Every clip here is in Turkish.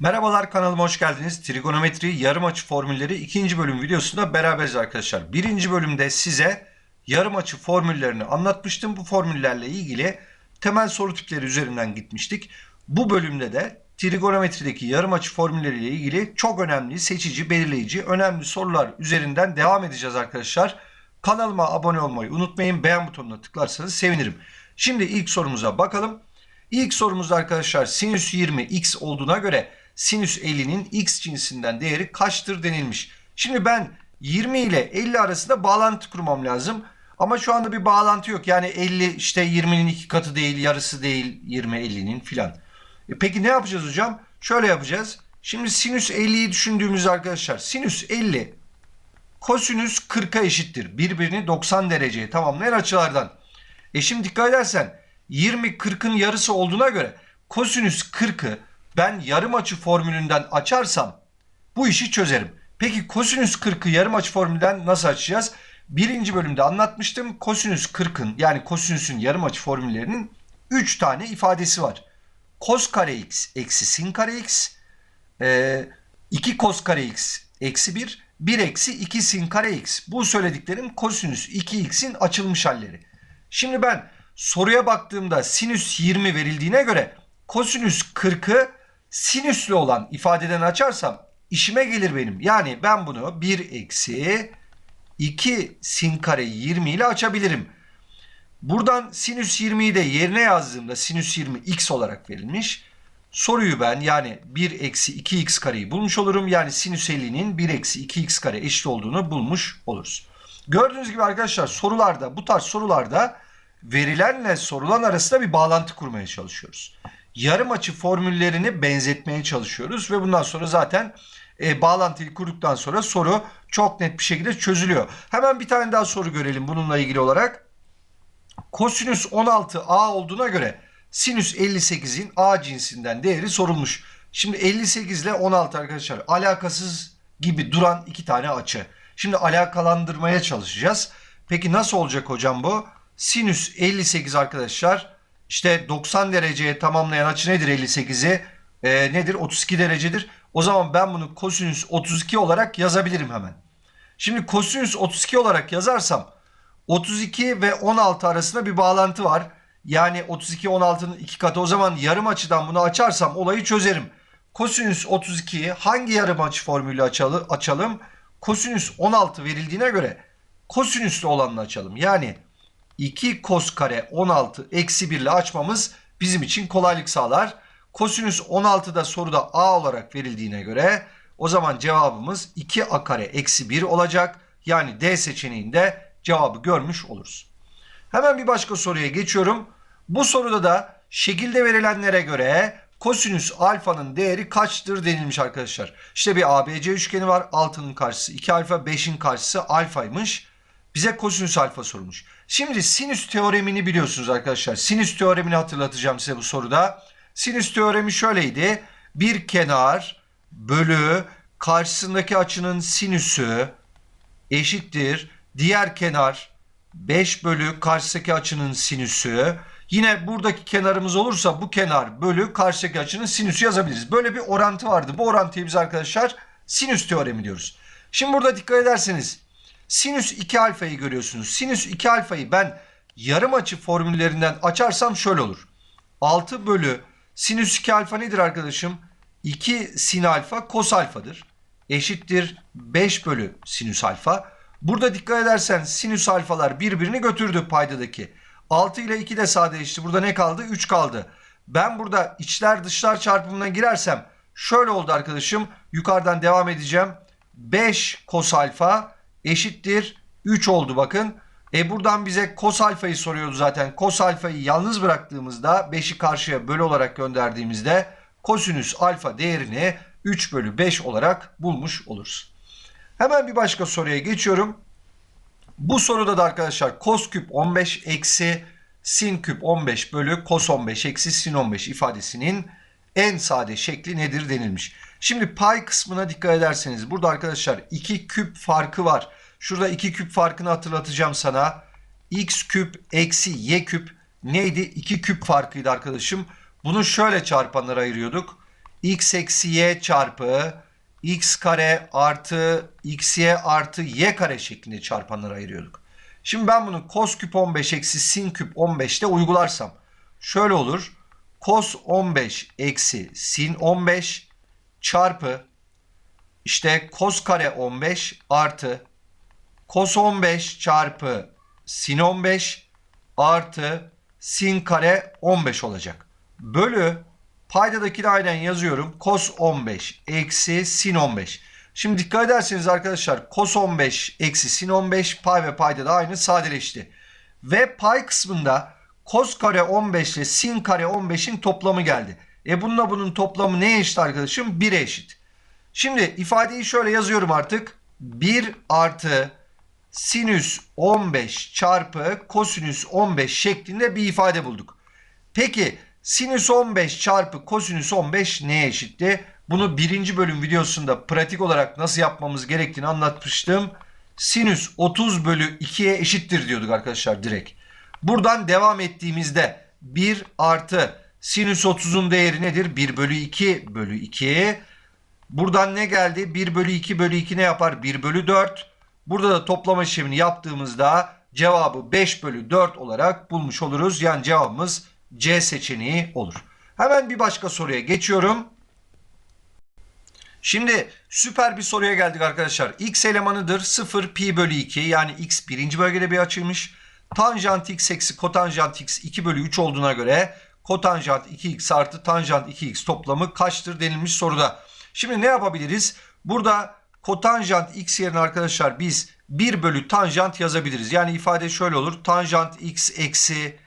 Merhabalar kanalıma hoş geldiniz. Trigonometri yarım açı formülleri ikinci bölüm videosunda beraberiz arkadaşlar. Birinci bölümde size yarım açı formüllerini anlatmıştım. Bu formüllerle ilgili temel soru tipleri üzerinden gitmiştik. Bu bölümde de trigonometrideki yarım açı formülleriyle ilgili çok önemli, seçici, belirleyici, önemli sorular üzerinden devam edeceğiz arkadaşlar. Kanalıma abone olmayı unutmayın. Beğen butonuna tıklarsanız sevinirim. Şimdi ilk sorumuza bakalım. İlk sorumuzda arkadaşlar sinüs 20 x olduğuna göre sinüs 50'nin x cinsinden değeri kaçtır denilmiş. Şimdi ben 20 ile 50 arasında bağlantı kurmam lazım. Ama şu anda bir bağlantı yok. Yani 50 işte 20'nin iki katı değil, yarısı değil 20 50'nin filan. E peki ne yapacağız hocam? Şöyle yapacağız. Şimdi sinüs 50'yi düşündüğümüz arkadaşlar. Sinüs 50 kosinüs 40'a eşittir. Birbirini 90 dereceye tamamlayan açılardan. E şimdi dikkat edersen 20 40'ın yarısı olduğuna göre kosinüs 40'ı ben yarım açı formülünden açarsam bu işi çözerim. Peki kosinüs 40'ı yarım açı formülünden nasıl açacağız? Birinci bölümde anlatmıştım. Kosinüs 40'ın yani kosinüsün yarım açı formüllerinin 3 tane ifadesi var. Kos kare x eksi sin kare x, 2 kos kare x eksi 1, 1 eksi 2 sin kare x. Bu söylediklerim kosinüs 2x'in açılmış halleri. Şimdi ben soruya baktığımda sinüs 20 verildiğine göre kosinüs 40'ı sinüslü olan ifadeden açarsam işime gelir benim. Yani ben bunu 1 eksi 2 sin kare 20 ile açabilirim. Buradan sinüs 20'yi de yerine yazdığımda sinüs 20 x olarak verilmiş. Soruyu ben yani 1 eksi 2x kareyi bulmuş olurum. Yani sinüs 50'nin 1 eksi 2x kare eşit olduğunu bulmuş oluruz. Gördüğünüz gibi arkadaşlar sorularda bu tarz sorularda verilenle sorulan arasında bir bağlantı kurmaya çalışıyoruz. Yarım açı formüllerini benzetmeye çalışıyoruz ve bundan sonra zaten e, bağlantıyı kurduktan sonra soru çok net bir şekilde çözülüyor. Hemen bir tane daha soru görelim bununla ilgili olarak. Kosinüs 16a olduğuna göre sinüs 58'in a cinsinden değeri sorulmuş. Şimdi 58 ile 16 arkadaşlar alakasız gibi duran iki tane açı. Şimdi alakalandırmaya çalışacağız. Peki nasıl olacak hocam bu? Sinüs 58 arkadaşlar işte 90 dereceye tamamlayan açı nedir 58'i? Ee, nedir? 32 derecedir. O zaman ben bunu kosinüs 32 olarak yazabilirim hemen. Şimdi kosinüs 32 olarak yazarsam 32 ve 16 arasında bir bağlantı var. Yani 32 16'nın iki katı. O zaman yarım açıdan bunu açarsam olayı çözerim. Kosinüs 32'yi hangi yarım açı formülü açalım? Kosinüs 16 verildiğine göre kosinüslü olanını açalım. Yani 2 kos kare 16 eksi 1 ile açmamız bizim için kolaylık sağlar. Kosinüs 16 da soruda a olarak verildiğine göre o zaman cevabımız 2a kare eksi 1 olacak. Yani D seçeneğinde cevabı görmüş oluruz. Hemen bir başka soruya geçiyorum. Bu soruda da şekilde verilenlere göre kosinüs alfanın değeri kaçtır denilmiş arkadaşlar. İşte bir ABC üçgeni var. 6'nın karşısı 2 alfa, 5'in karşısı alfaymış. Bize kosinüs alfa sormuş. Şimdi sinüs teoremini biliyorsunuz arkadaşlar. Sinüs teoremini hatırlatacağım size bu soruda. Sinüs teoremi şöyleydi. Bir kenar bölü karşısındaki açının sinüsü eşittir. Diğer kenar 5 bölü karşıdaki açının sinüsü. Yine buradaki kenarımız olursa bu kenar bölü karşıdaki açının sinüsü yazabiliriz. Böyle bir orantı vardı. Bu orantıyı biz arkadaşlar sinüs teoremi diyoruz. Şimdi burada dikkat ederseniz sinüs 2 alfayı görüyorsunuz. Sinüs 2 alfayı ben yarım açı formüllerinden açarsam şöyle olur. 6 bölü sinüs 2 alfa nedir arkadaşım? 2 sin alfa kos alfadır. Eşittir 5 bölü sinüs alfa. Burada dikkat edersen sinüs alfalar birbirini götürdü paydadaki. 6 ile 2 de sadeleşti. Burada ne kaldı? 3 kaldı. Ben burada içler dışlar çarpımına girersem şöyle oldu arkadaşım. Yukarıdan devam edeceğim. 5 kos alfa eşittir 3 oldu bakın. E buradan bize kos alfayı soruyordu zaten. Kos alfayı yalnız bıraktığımızda 5'i karşıya bölü olarak gönderdiğimizde kosinüs alfa değerini 3 bölü 5 olarak bulmuş oluruz. Hemen bir başka soruya geçiyorum. Bu soruda da arkadaşlar kos küp 15 eksi sin küp 15 bölü kos 15 eksi sin 15 ifadesinin en sade şekli nedir denilmiş. Şimdi pay kısmına dikkat ederseniz burada arkadaşlar 2 küp farkı var. Şurada 2 küp farkını hatırlatacağım sana. x küp eksi y küp neydi? 2 küp farkıydı arkadaşım. Bunu şöyle çarpanlara ayırıyorduk. x eksi y çarpı x kare artı xy artı y kare şeklinde çarpanlara ayırıyorduk. Şimdi ben bunu cos küp 15 eksi sin küp 15'te uygularsam şöyle olur. Cos 15 eksi sin 15 çarpı işte cos kare 15 artı cos 15 çarpı sin 15 artı sin kare 15 olacak. Bölü paydadakini aynen yazıyorum. Cos 15 eksi sin 15. Şimdi dikkat ederseniz arkadaşlar cos 15 eksi sin 15 pay ve payda da aynı sadeleşti. Ve pay kısmında cos kare 15 ile sin kare 15'in toplamı geldi. E bununla bunun toplamı neye eşit arkadaşım? 1'e eşit. Şimdi ifadeyi şöyle yazıyorum artık. 1 artı sinüs 15 çarpı kosinüs 15 şeklinde bir ifade bulduk. Peki sinüs 15 çarpı kosinüs 15 neye eşitti? Bunu birinci bölüm videosunda pratik olarak nasıl yapmamız gerektiğini anlatmıştım. Sinüs 30 bölü 2'ye eşittir diyorduk arkadaşlar direkt. Buradan devam ettiğimizde 1 artı sinüs 30'un değeri nedir? 1 bölü 2 bölü 2. Buradan ne geldi? 1 bölü 2 bölü 2 ne yapar? 1 bölü 4. Burada da toplama işlemini yaptığımızda cevabı 5 bölü 4 olarak bulmuş oluruz. Yani cevabımız C seçeneği olur. Hemen bir başka soruya geçiyorum. Şimdi süper bir soruya geldik arkadaşlar. X elemanıdır 0 pi bölü 2 yani x birinci bölgede bir açıymış. Tanjant x eksi kotanjant x 2 bölü 3 olduğuna göre kotanjant 2x artı tanjant 2x toplamı kaçtır denilmiş soruda. Şimdi ne yapabiliriz? Burada kotanjant x yerine arkadaşlar biz 1 bölü tanjant yazabiliriz. Yani ifade şöyle olur. Tanjant x eksi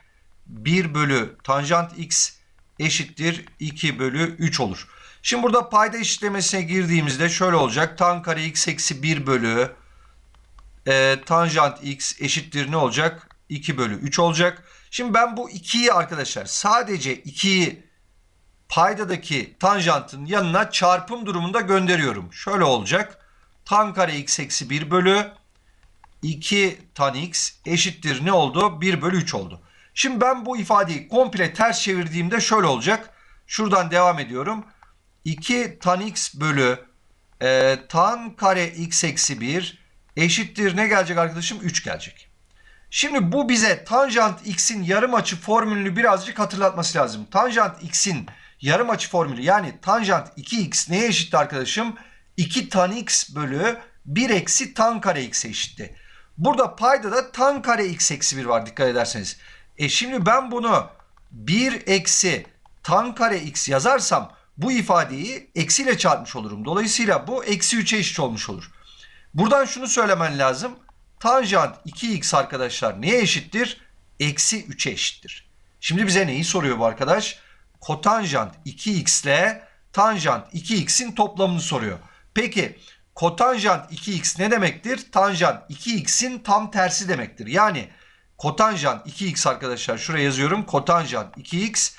1 bölü tanjant x eşittir 2 bölü 3 olur. Şimdi burada payda eşitlemesine girdiğimizde şöyle olacak. Tan kare x eksi 1 bölü e, tanjant x eşittir ne olacak? 2 bölü 3 olacak. Şimdi ben bu 2'yi arkadaşlar sadece 2'yi paydadaki tanjantın yanına çarpım durumunda gönderiyorum. Şöyle olacak. Tan kare x eksi 1 bölü 2 tan x eşittir ne oldu? 1 bölü 3 oldu. Şimdi ben bu ifadeyi komple ters çevirdiğimde şöyle olacak. Şuradan devam ediyorum. 2 tan x bölü e, tan kare x eksi 1 eşittir ne gelecek arkadaşım? 3 gelecek. Şimdi bu bize tanjant x'in yarım açı formülünü birazcık hatırlatması lazım. Tanjant x'in yarım açı formülü yani tanjant 2x neye eşitti arkadaşım? 2 tan x bölü 1 eksi tan kare x eşitti. Burada payda da tan kare x eksi 1 var dikkat ederseniz. E şimdi ben bunu 1 eksi tan kare x yazarsam bu ifadeyi eksiyle çarpmış olurum. Dolayısıyla bu eksi 3'e eşit olmuş olur. Buradan şunu söylemen lazım. Tanjant 2x arkadaşlar neye eşittir? Eksi 3'e eşittir. Şimdi bize neyi soruyor bu arkadaş? Kotanjant 2x ile tanjant 2x'in toplamını soruyor. Peki kotanjant 2x ne demektir? Tanjant 2x'in tam tersi demektir. Yani kotanjant 2x arkadaşlar şuraya yazıyorum. Kotanjant 2x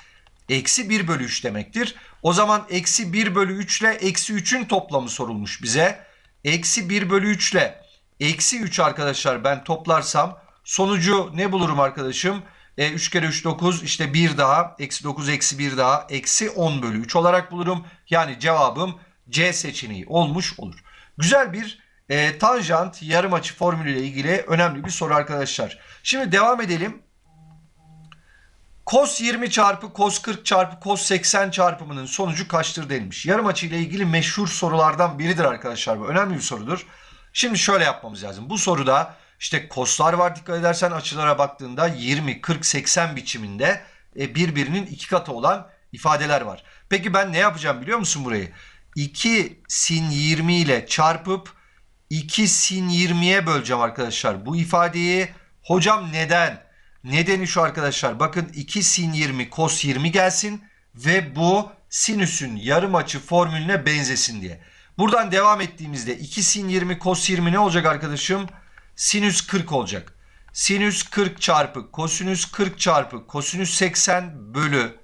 eksi 1 bölü 3 demektir. O zaman eksi 1 bölü 3 ile eksi 3'ün toplamı sorulmuş bize. Eksi 1 bölü 3 ile eksi 3 arkadaşlar ben toplarsam sonucu ne bulurum arkadaşım? E, 3 kere 3 9 işte 1 daha eksi 9 eksi 1 daha eksi 10 bölü 3 olarak bulurum. Yani cevabım C seçeneği olmuş olur. Güzel bir e, tanjant yarım açı formülüyle ilgili önemli bir soru arkadaşlar. Şimdi devam edelim. Cos 20 çarpı cos 40 çarpı cos 80 çarpımının sonucu kaçtır denilmiş. Yarım açı ile ilgili meşhur sorulardan biridir arkadaşlar bu. Önemli bir sorudur. Şimdi şöyle yapmamız lazım. Bu soruda işte coslar var dikkat edersen açılara baktığında 20, 40, 80 biçiminde e, birbirinin iki katı olan ifadeler var. Peki ben ne yapacağım biliyor musun burayı? 2 sin 20 ile çarpıp 2 sin 20'ye böleceğim arkadaşlar. Bu ifadeyi hocam neden? Nedeni şu arkadaşlar. Bakın 2 sin 20 cos 20 gelsin ve bu sinüsün yarım açı formülüne benzesin diye. Buradan devam ettiğimizde 2 sin 20 cos 20 ne olacak arkadaşım? Sinüs 40 olacak. Sinüs 40 çarpı kosinüs 40 çarpı kosinüs 80 bölü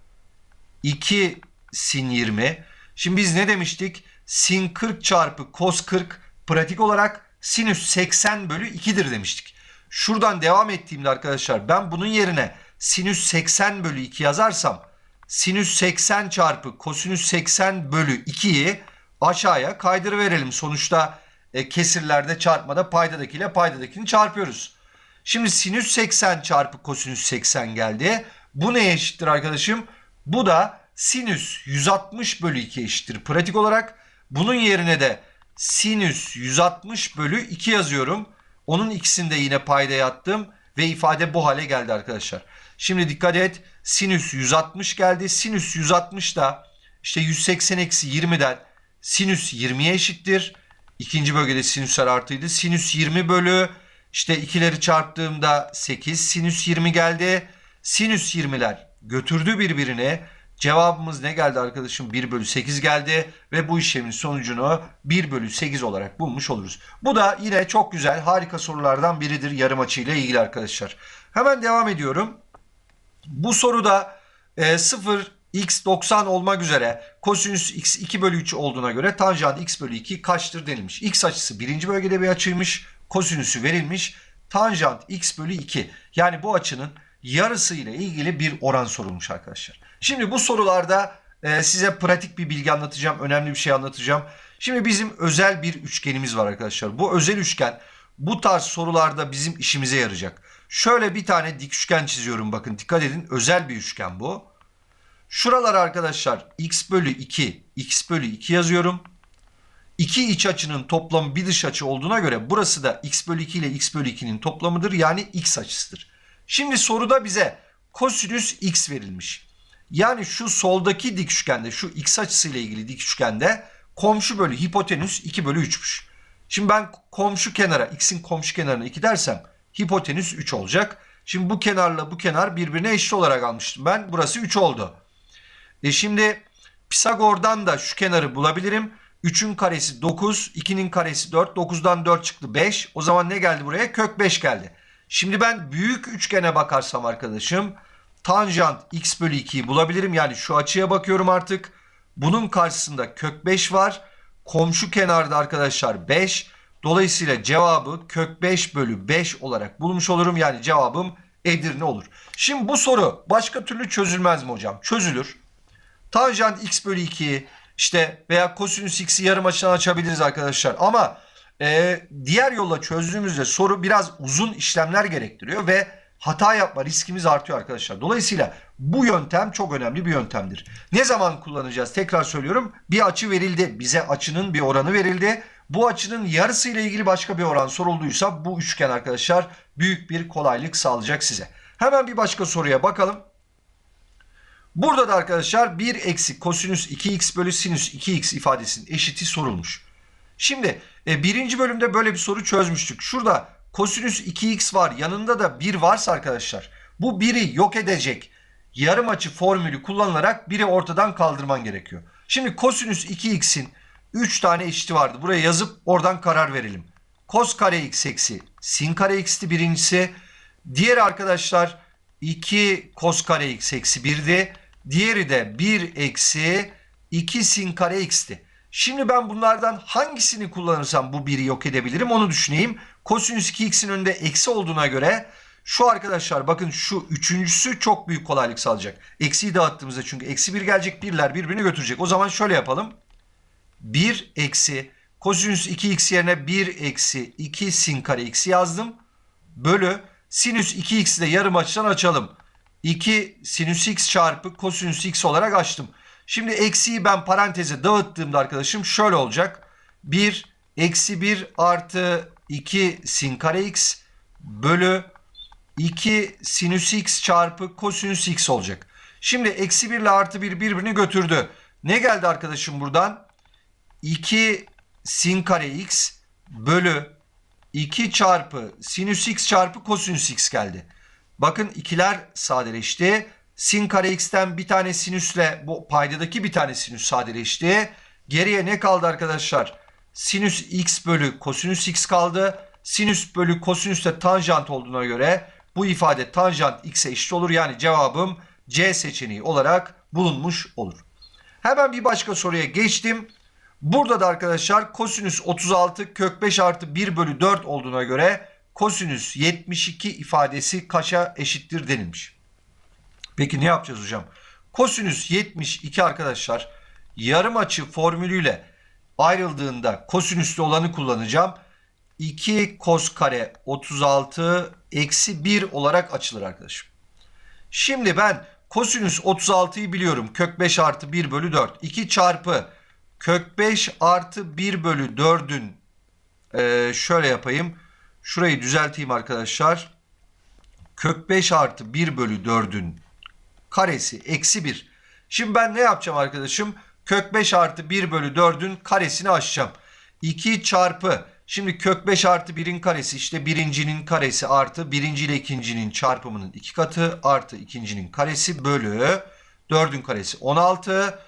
2 sin 20. Şimdi biz ne demiştik? Sin 40 çarpı cos 40 pratik olarak sinüs 80 bölü 2'dir demiştik. Şuradan devam ettiğimde arkadaşlar ben bunun yerine sinüs 80 bölü 2 yazarsam sinüs 80 çarpı kosinüs 80 bölü 2'yi aşağıya kaydırıverelim. Sonuçta e, kesirlerde çarpmada paydadakiyle paydadakini çarpıyoruz. Şimdi sinüs 80 çarpı kosinüs 80 geldi. Bu neye eşittir arkadaşım? Bu da sinüs 160 bölü 2 eşittir. Pratik olarak bunun yerine de sinüs 160 bölü 2 yazıyorum. Onun ikisini de yine paydaya attım ve ifade bu hale geldi arkadaşlar. Şimdi dikkat et. Sinüs 160 geldi. Sinüs 160 da işte 180 eksi 20'den sinüs 20'ye eşittir. İkinci bölgede sinüsler artıydı. Sinüs 20 bölü işte ikileri çarptığımda 8 sinüs 20 geldi. Sinüs 20'ler götürdü birbirine. Cevabımız ne geldi arkadaşım? 1 bölü 8 geldi ve bu işlemin sonucunu 1 bölü 8 olarak bulmuş oluruz. Bu da yine çok güzel harika sorulardan biridir yarım açı ile ilgili arkadaşlar. Hemen devam ediyorum. Bu soruda e, 0 x 90 olmak üzere kosinüs x 2 bölü 3 olduğuna göre tanjant x bölü 2 kaçtır denilmiş. X açısı birinci bölgede bir açıymış. Kosinüsü verilmiş. Tanjant x bölü 2 yani bu açının yarısı ile ilgili bir oran sorulmuş arkadaşlar. Şimdi bu sorularda e, size pratik bir bilgi anlatacağım. Önemli bir şey anlatacağım. Şimdi bizim özel bir üçgenimiz var arkadaşlar. Bu özel üçgen bu tarz sorularda bizim işimize yarayacak. Şöyle bir tane dik üçgen çiziyorum bakın dikkat edin özel bir üçgen bu. Şuralar arkadaşlar x bölü 2 x bölü 2 yazıyorum. İki iç açının toplamı bir dış açı olduğuna göre burası da x bölü 2 ile x bölü 2'nin toplamıdır. Yani x açısıdır. Şimdi soruda bize kosinüs x verilmiş. Yani şu soldaki dik üçgende şu x açısı ile ilgili dik üçgende komşu bölü hipotenüs 2 bölü 3'müş. Şimdi ben komşu kenara x'in komşu kenarına 2 dersem hipotenüs 3 olacak. Şimdi bu kenarla bu kenar birbirine eşit olarak almıştım ben. Burası 3 oldu. E şimdi Pisagor'dan da şu kenarı bulabilirim. 3'ün karesi 9, 2'nin karesi 4, 9'dan 4 çıktı 5. O zaman ne geldi buraya? Kök 5 geldi. Şimdi ben büyük üçgene bakarsam arkadaşım tanjant x bölü 2'yi bulabilirim. Yani şu açıya bakıyorum artık. Bunun karşısında kök 5 var. Komşu kenarda arkadaşlar 5. Dolayısıyla cevabı kök 5 bölü 5 olarak bulmuş olurum. Yani cevabım Edirne olur. Şimdi bu soru başka türlü çözülmez mi hocam? Çözülür. Tanjant x bölü 2'yi işte veya kosinüs x'i yarım açıdan açabiliriz arkadaşlar. Ama e, diğer yolla çözdüğümüzde soru biraz uzun işlemler gerektiriyor ve hata yapma riskimiz artıyor arkadaşlar. Dolayısıyla bu yöntem çok önemli bir yöntemdir. Ne zaman kullanacağız? Tekrar söylüyorum. Bir açı verildi. Bize açının bir oranı verildi. Bu açının yarısı ile ilgili başka bir oran sorulduysa bu üçgen arkadaşlar büyük bir kolaylık sağlayacak size. Hemen bir başka soruya bakalım. Burada da arkadaşlar 1 eksi kosinüs 2x bölü sinüs 2x ifadesinin eşiti sorulmuş. Şimdi e, birinci bölümde böyle bir soru çözmüştük. Şurada kosinüs 2x var yanında da 1 varsa arkadaşlar bu 1'i yok edecek yarım açı formülü kullanılarak 1'i ortadan kaldırman gerekiyor. Şimdi kosinüs 2x'in 3 tane eşiti vardı. Buraya yazıp oradan karar verelim. Kos kare x eksi sin kare x'ti birincisi. Diğer arkadaşlar 2 kos kare x eksi 1'di. Diğeri de 1 eksi 2 sin kare x'ti. Şimdi ben bunlardan hangisini kullanırsam bu 1'i yok edebilirim onu düşüneyim. Kosinüs 2x'in önünde eksi olduğuna göre şu arkadaşlar bakın şu üçüncüsü çok büyük kolaylık sağlayacak. Eksiyi dağıttığımızda çünkü eksi 1 gelecek birler birbirini götürecek. O zaman şöyle yapalım. 1 eksi kosinüs 2x yerine 1 eksi 2 sin kare x yazdım. Bölü sinüs 2x'i de yarım açıdan açalım. 2 sinüs x çarpı kosinüs x olarak açtım. Şimdi eksiyi ben paranteze dağıttığımda arkadaşım şöyle olacak. 1 eksi 1 artı 2 sin kare x bölü 2 sinüs x çarpı kosinüs x olacak. Şimdi eksi 1 ile artı 1 birbirini götürdü. Ne geldi arkadaşım buradan? 2 sin kare x bölü 2 çarpı sinüs x çarpı kosinüs x geldi. Bakın ikiler sadeleşti. Sin kare x'ten bir tane sinüsle bu paydadaki bir tane sinüs sadeleşti. Geriye ne kaldı arkadaşlar? Sinüs x bölü kosinüs x kaldı. Sinüs bölü kosinüs de tanjant olduğuna göre bu ifade tanjant x'e eşit olur. Yani cevabım C seçeneği olarak bulunmuş olur. Hemen bir başka soruya geçtim. Burada da arkadaşlar kosinüs 36 kök 5 artı 1 bölü 4 olduğuna göre kosinüs 72 ifadesi kaça eşittir denilmiş. Peki ne yapacağız hocam? Kosinüs 72 arkadaşlar yarım açı formülüyle ayrıldığında kosinüslü olanı kullanacağım. 2 kos kare 36 eksi 1 olarak açılır arkadaşım. Şimdi ben kosinüs 36'yı biliyorum. Kök 5 artı 1 bölü 4. 2 çarpı kök 5 artı 1 bölü 4'ün ee, şöyle yapayım. Şurayı düzelteyim arkadaşlar. Kök 5 artı 1 bölü 4'ün karesi eksi 1. Şimdi ben ne yapacağım arkadaşım? Kök 5 artı 1 bölü 4'ün karesini aşacağım. 2 çarpı şimdi kök 5 artı 1'in karesi işte birincinin karesi artı birinci ile ikincinin çarpımının iki katı artı ikincinin karesi bölü 4'ün karesi 16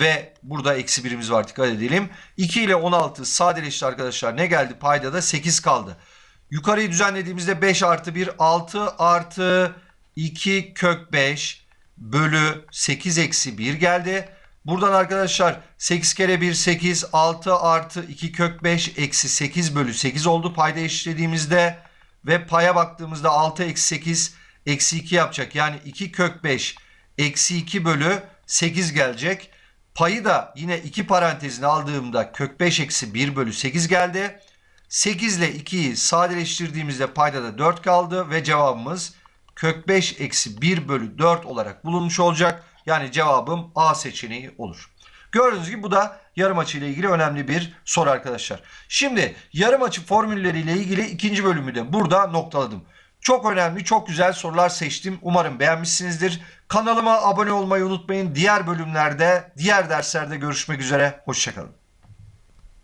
ve burada eksi birimiz var dikkat edelim. 2 ile 16 sadeleşti arkadaşlar. Ne geldi? Payda da 8 kaldı. Yukarıyı düzenlediğimizde 5 artı 1 6 artı 2 kök 5 bölü 8 eksi 1 geldi. Buradan arkadaşlar 8 kere 1 8 6 artı 2 kök 5 eksi 8 bölü 8 oldu payda eşitlediğimizde. Ve paya baktığımızda 6 eksi 8 eksi 2 yapacak. Yani 2 kök 5 eksi 2 bölü 8 gelecek. Payı da yine 2 parantezine aldığımda kök 5 eksi 1 bölü 8 geldi. 8 ile 2'yi sadeleştirdiğimizde payda da 4 kaldı ve cevabımız kök 5 eksi 1 bölü 4 olarak bulunmuş olacak. Yani cevabım A seçeneği olur. Gördüğünüz gibi bu da yarım açı ile ilgili önemli bir soru arkadaşlar. Şimdi yarım açı formülleriyle ilgili ikinci bölümü de burada noktaladım. Çok önemli, çok güzel sorular seçtim. Umarım beğenmişsinizdir. Kanalıma abone olmayı unutmayın. Diğer bölümlerde, diğer derslerde görüşmek üzere. Hoşçakalın.